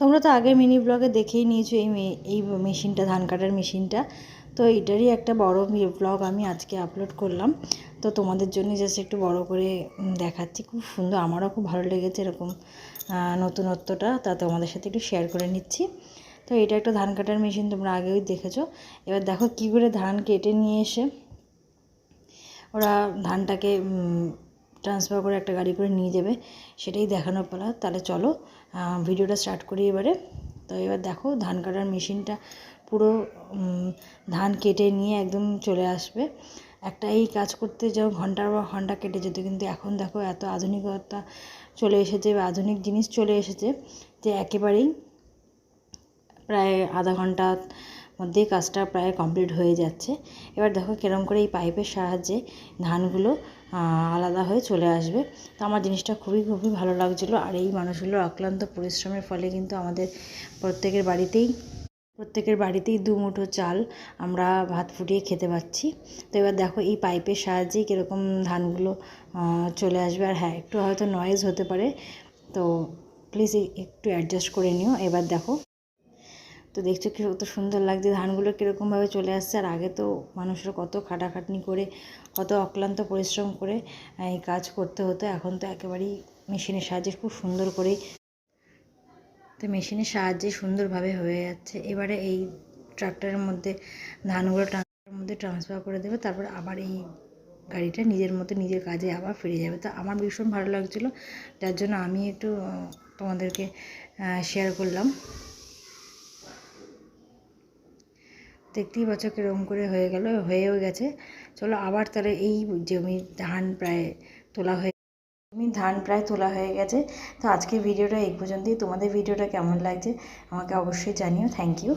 তোমরা তো আগের মিনি ব্লগে দেখেই নিয়েছো এই এই মেশিনটা, ধান কাটার মেশিনটা। তো এটারই একটা বড় ব্লগ আমি আজকে আপলোড করলাম। তো তোমাদের জন্য জাস্ট একটু বড় করে দেখাচ্ছি। খুব সুন্দর, আমারও খুব ভালো লেগেছে এরকম নতুনত্বটা। তা তোমাদের সাথে একটু শেয়ার করে নিচ্ছি। তো এটা একটা ধান কাটার মেশিন, তোমরা আগেও দেখেছ। এবার দেখো কী করে ধান কেটে নিয়ে এসে, ওরা ধানটাকে ট্রান্সফার করে একটা গাড়ি করে নিয়ে যাবে, সেটাই দেখানোর পালা। তাহলে চলো ভিডিওটা স্টার্ট করি এবারে। তো এবার দেখো, ধান কাটার মেশিনটা পুরো ধান কেটে নিয়ে একদম চলে আসবে। একটা এই কাজ করতে যাও, ঘণ্টার বা ঘণ্টা কেটে যেত। কিন্তু এখন দেখো, এত আধুনিকতা চলে এসেছে, বা আধুনিক জিনিস চলে এসেছে যে একেবারেই প্রায় আধা ঘণ্টার মধ্যেই কাজটা প্রায় কমপ্লিট হয়ে যাচ্ছে। এবার দেখো, কিরম করে এই পাইপের সাহায্যে ধানগুলো আলাদা হয়ে চলে আসবে। তো আমার জিনিসটা খুবই খুবই ভালো লাগছিল। আর এই মানুষগুলোর অক্লান্ত পরিশ্রমের ফলে কিন্তু আমাদের প্রত্যেকের বাড়িতেই প্রত্যেকের বাড়িতেই দু মুঠো চাল আমরা ভাত ফুটিয়ে খেতে পাচ্ছি। তো এবার দেখো এই পাইপের সাহায্যেই কীরকম ধানগুলো চলে আসবে। আর হ্যাঁ একটু হয়তো নয়েজ হতে পারে। তো প্লিজ একটু অ্যাডজাস্ট করে নিও। এবার দেখো তো দেখছ কি কত সুন্দর লাগছে, ধানগুলো কীরকমভাবে চলে আসছে, আর আগে তো মানুষের কত খাটাখাটনি করে, কত অক্লান্ত পরিশ্রম করে এই কাজ করতে হতো, এখন তো একেবারেই মেশিনের সাহায্যে খুব সুন্দর করেই তো মেশিনের সাহায্যে সুন্দরভাবে হয়ে যাচ্ছে। এবারে এই ট্রাক্টরের মধ্যে, ধানগুলো ট্রাক্টরের মধ্যে ট্রান্সফার করে দেবে, তারপর আবার এই গাড়িটা নিজের মতো নিজের কাজে আবার ফিরে যাবে। তো আমার ভীষণ ভালো লাগছিল, যার জন্য আমি একটু তোমাদেরকে শেয়ার করলাম। দেখতেই পাচ্ছ কীরকম করে হয়ে গেল, হয়েও গেছে। চলো আবার তাহলে এই জমির ধান প্রায় তোলা হয়ে আমি ধান প্রায় তোলা হয়ে গেছে। তো আজকে ভিডিওটা এই পর্যন্তই। তোমাদের ভিডিওটা কেমন লাগছে আমাকে অবশ্যই জানিও। Thank you